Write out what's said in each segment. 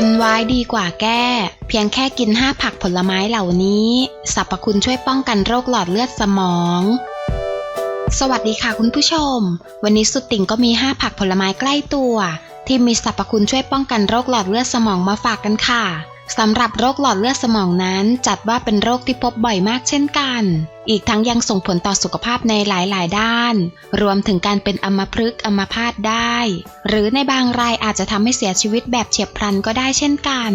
กันไว้ดีกว่าแก้ เพียงแค่กิน5ผักผลไม้เหล่านี้สรรพคุณช่วยป้องกันโรคหลอดเลือดสมอง สวัสดีค่ะคุณผู้ชม วันนี้สุดติ่งก็มี5ผักผลไม้ใกล้ตัว ที่มีสรรพคุณช่วยป้องกันโรคหลอดเลือดสมองมาฝากกันค่ะ สำหรับโรคหลอดเลือดสมองนั้น จัดว่าเป็นโรคที่พบบ่อยมากเช่นกัน อีกทั้งยังส่งผลต่อสุขภาพในหลาย ๆ ด้าน รวมถึงการเป็นอัมพฤกษ์อัมพาตได้ หรือในบางรายอาจจะทำให้เสียชีวิตแบบเฉียบพลันก็ได้เช่นกัน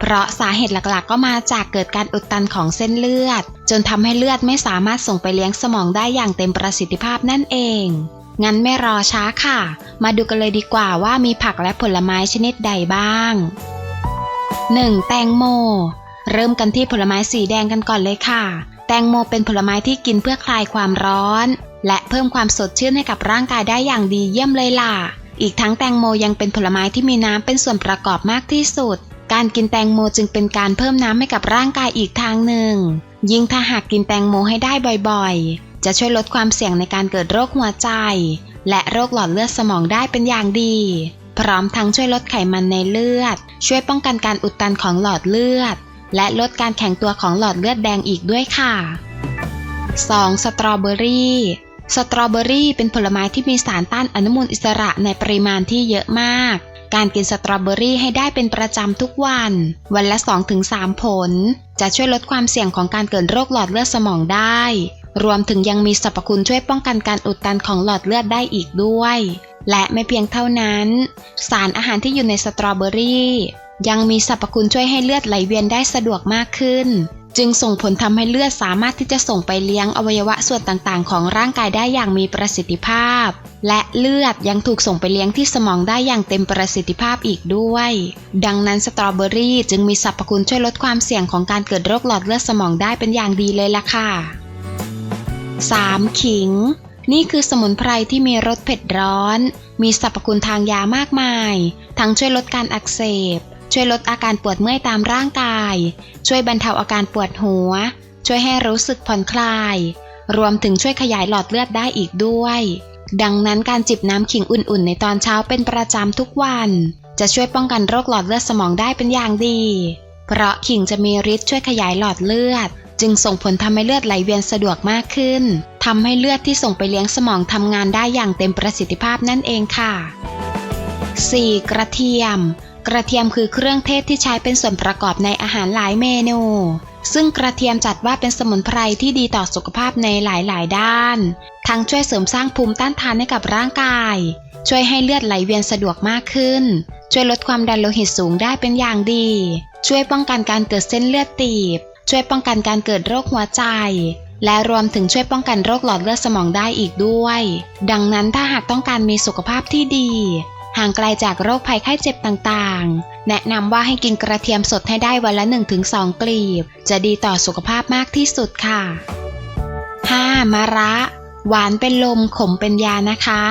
เพราะสาเหตุหลัก ๆ ก็มาจากเกิดการอุดตันของเส้นเลือด จนทำให้เลือดไม่สามารถส่งไปเลี้ยงสมองได้อย่างเต็มประสิทธิภาพนั่นเองงั้นไม่รอช้าค่ะ มาดูกันเลยดีกว่าว่ามีผักและผลไม้ชนิดใดบ้าง 1. แตงโม เริ่มกันที่ผลไม้สีแดงกันก่อนเลยค่ะ แตงโมเป็นผลไม้ที่กินเพื่อคลายความร้อน และเพิ่มความสดชื่นให้กับร่างกายได้อย่างดีเยี่ยมเลยล่ะ อีกทั้งแตงโมยังเป็นผลไม้ที่มีน้ำเป็นส่วนประกอบมากที่สุด การกินแตงโมจึงเป็นการเพิ่มน้ำให้กับร่างกายอีกทางหนึ่ง ยิ่งถ้าหากกินแตงโมให้ได้บ่อยๆ จะช่วยลดความเสี่ยงในการเกิดโรคหัวใจ และโรคหลอดเลือดสมองได้เป็นอย่างดี พร้อมทั้งช่วยลดไขมันในเลือด ช่วยป้องกันการอุดตันของหลอดเลือด และลดการแข็งตัวของหลอดเลือดแดงอีกด้วยค่ะ 2. สตรอเบอรี่สตรอเบอรี่เป็นผลไม้ที่มีสารต้านอนุมูลอิสระในปริมาณที่เยอะมาก การกินสตรอเบอรี่ให้ได้เป็นประจำทุกวัน วันละ 2-3 ผล จะช่วยลดความเสี่ยงของการเกิดโรคหลอดเลือดสมองได้ รวมถึงยังมีสรรพคุณช่วยป้องกันการอุดตันของหลอดเลือดได้อีกด้วย และไม่เพียงเท่านั้น สารอาหารที่อยู่ในสตรอเบอรี่ยังมีสรรพคุณช่วยให้เลือดไหลเวียนได้สะดวกมากขึ้น จึงส่งผลทำให้เลือดสามารถที่จะส่งไปเลี้ยงอวัยวะส่วนต่างๆ ของร่างกายได้อย่างมีประสิทธิภาพ และเลือดยังถูกส่งไปเลี้ยงที่สมองได้อย่างเต็มประสิทธิภาพอีกด้วย ดังนั้นสตรอเบอรี่จึงมีสรรพคุณช่วยลดความเสี่ยงของการเกิดโรคหลอดเลือดสมองได้เป็นอย่างดีเลยล่ะค่ะ 3. ขิง นี่คือสมุนไพรที่มีรสเผ็ดร้อน มีสรรพคุณทางยามากมาย ทั้งช่วยลดการอักเสบ ช่วยลดอาการปวดเมื่อยตามร่างกาย ช่วยบรรเทาอาการปวดหัว ช่วยให้รู้สึกผ่อนคลาย รวมถึงช่วยขยายหลอดเลือดได้อีกด้วย ดังนั้นการจิบน้ำขิงอุ่นๆ ในตอนเช้าเป็นประจำทุกวัน จะช่วยป้องกันโรคหลอดเลือดสมองได้เป็นอย่างดี เพราะขิงจะมีฤทธิ์ช่วยขยายหลอดเลือด จึงส่งผลทำให้เลือดไหลเวียนสะดวกมากขึ้น ทำให้เลือดที่ส่งไปเลี้ยงสมองทำงานได้อย่างเต็มประสิทธิภาพนั่นเองค่ะ 4. กระเทียม กระเทียมคือเครื่องเทศที่ใช้เป็นส่วนประกอบในอาหารหลายเมนู ซึ่งกระเทียมจัดว่าเป็นสมุนไพรที่ดีต่อสุขภาพในหลายๆ ด้าน ทั้งช่วยเสริมสร้างภูมิต้านทานให้กับร่างกาย ช่วยให้เลือดไหลเวียนสะดวกมากขึ้น ช่วยลดความดันโลหิตสูงได้เป็นอย่างดี ช่วยป้องกันการเกิดเส้นเลือดตีบ ช่วยป้องกันการเกิดโรคหัวใจ และรวมถึงช่วยป้องกันโรคหลอดเลือดสมองได้อีกด้วย ดังนั้นถ้าหากต้องการมีสุขภาพที่ดี ห่างไกลจากโรคภัยไข้เจ็บต่างๆ แนะนำว่าให้กินกระเทียมสดให้ได้วันละ 1-2 กลีบ จะดีต่อสุขภาพมากที่สุดค่ะ 5. มะระ หวานเป็นลมขมเป็นยานะคะ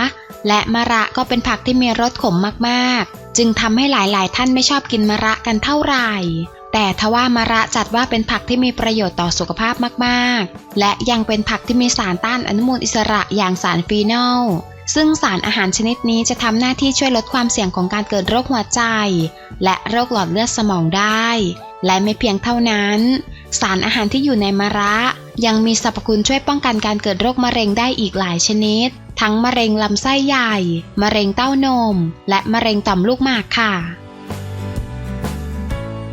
และมะระก็เป็นผักที่มีรสขมมากๆ จึงทำให้หลายๆ ท่านไม่ชอบกินมะระกันเท่าไหร่ แต่ทว่ามะระจัดว่าเป็นผักที่มีประโยชน์ต่อสุขภาพมากๆ และยังเป็นผักที่มีสารต้านอนุมูลอิสระอย่างสารฟีนอลซึ่งสารอาหารชนิดนี้จะทำหน้าที่ช่วยลดความเสี่ยงของการเกิดโรคหัวใจ และโรคหลอดเลือดสมองได้ และไม่เพียงเท่านั้น สารอาหารที่อยู่ในมะระยังมีสรรพคุณช่วยป้องกันการเกิดโรคมะเร็งได้อีกหลายชนิด ทั้งมะเร็งลำไส้ใหญ่ มะเร็งเต้านม และมะเร็งต่อมลูกหมากค่ะ